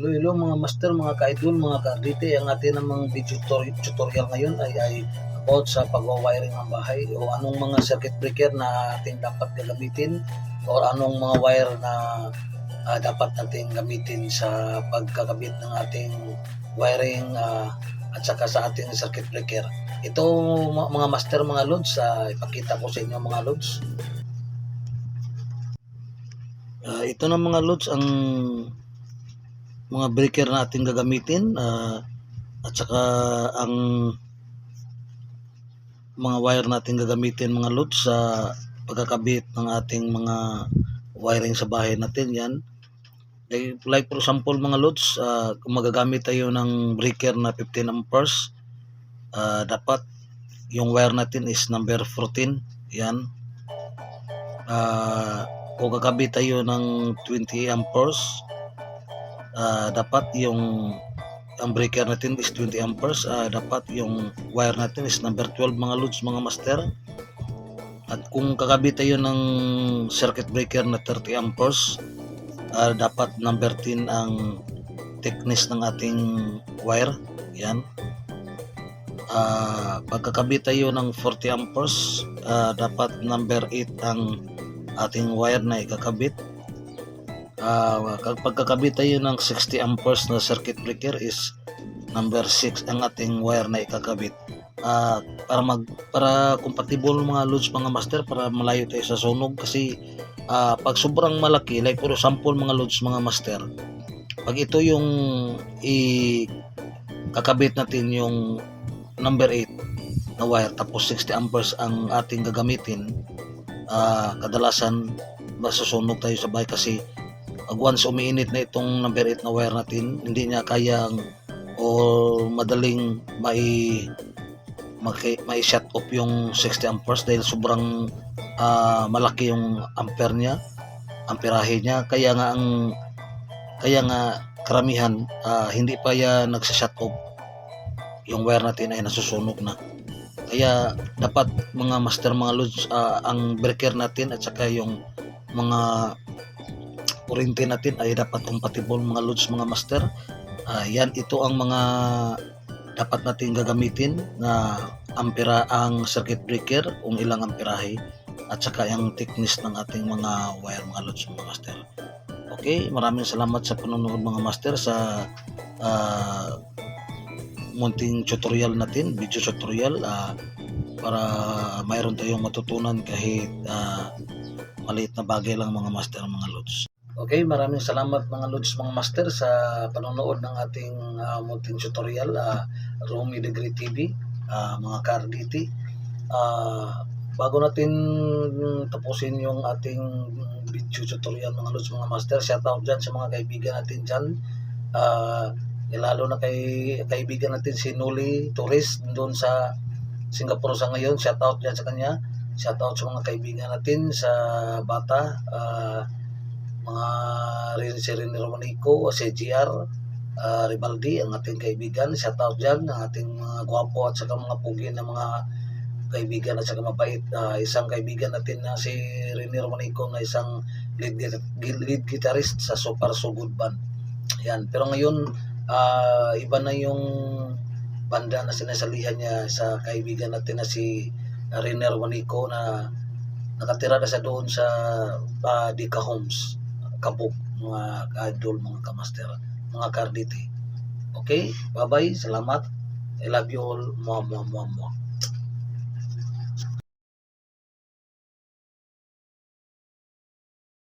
Hello, hello mga master, mga ka-idol, mga ka-ardite. Ang atin namang video tutor- tutorial ngayon ay, ay about sa pagwawiring ng bahay o anong mga circuit breaker na ating dapat gagamitin o anong mga wire na ah, dapat nating gamitin sa pagkakabit ng ating wiring ah, at saka sa ating circuit breaker. Ito mga master, mga loads, ah, ipakita ko sa inyo mga loads. Ah, ito na mga loads ang mga breaker na ating gagamitin ah, at saka ang mga wire natin gagamitin mga loads sa pagkakabit ng ating mga wiring sa bahay natin yan. Like, like for example mga loads ah, kung magagamit tayo ng breaker na 15 amperes ah, dapat yung wire natin is number 14 yan. Ah, kung gagabit tayo ng 20 amperes ah, dapat yung ang breaker natin is 20 amperes. Ah, dapat yung wire natin is number 12 mga loads mga master. At kung kakabit tayo ng circuit breaker na 30 amperes ah, dapat number 10 ang thickness ng ating wire. Yan. Ah, pagkakabit tayo ng 40 amperes ah, dapat number 8 ang ating wire na ikakabit Ah, kapag kakabit tayo ng 60 amperes na circuit breaker is number 6 ang ating wire na ikakabit. Ah, para mag para compatible mga loads mga master para malayo tayo sa sunog kasi ah, pag sobrang malaki like for example mga loads mga master pag ito yung i kakabit natin yung number 8 na wire tapos 60 amperes ang ating gagamitin ah, kadalasan masusunog tayo sa bahay kasi pag once umiinit na itong number 8 na wire natin, hindi niya kayang o madaling mai maki, mai shut off yung 60 amperes dahil sobrang ah, malaki yung ampere niya, amperahe niya. Kaya nga ang kaya nga karamihan ah, hindi pa yan nagsa-shut off yung wire natin ay nasusunog na. Kaya dapat mga master mga loads ah, ang breaker natin at saka yung mga kuryente natin ay dapat compatible mga loads mga master. Ah, yan ito ang mga dapat natin gagamitin na ampera ang circuit breaker kung ilang amperahe at saka yung thickness ng ating mga wire mga loads mga master. Okay, maraming salamat sa panonood mga master sa ah, munting tutorial natin, video tutorial ah, para mayroon tayong matutunan kahit ah, maliit na bagay lang mga master mga loads. Okay, maraming salamat mga loads mga master sa panonood ng ating ah, munting tutorial uh, Romy Degree TV, ah, mga ka-RDT. Ah, bago natin tapusin yung ating video tutorial mga loads mga master, shout out dyan sa mga kaibigan natin dyan. Ah, lalo na kay kaibigan natin si Nuli Torres doon sa Singapore sa ngayon. Shout out dyan sa kanya. Shout out sa mga kaibigan natin sa Bata. ah, mga rin si Rene Romanico, si GR, ah, Ribaldi, ang ating kaibigan. Shout out dyan, ang ating mga gwapo at saka mga pugi na mga kaibigan at saka mabait. Ah, isang kaibigan natin na si Rene Romanico na isang lead, lead guitarist sa Super So Good Band. Yan. Pero ngayon, ah, iba na yung banda na sinasalihan niya sa kaibigan natin na si Rene Romanico na nakatira na sa doon sa uh, Dika Homes, Kabuk, mga ka-idol, mga kamaster, mga kardite. Okay? Bye-bye. Salamat. I love you all. Mua, mua, mua, mua.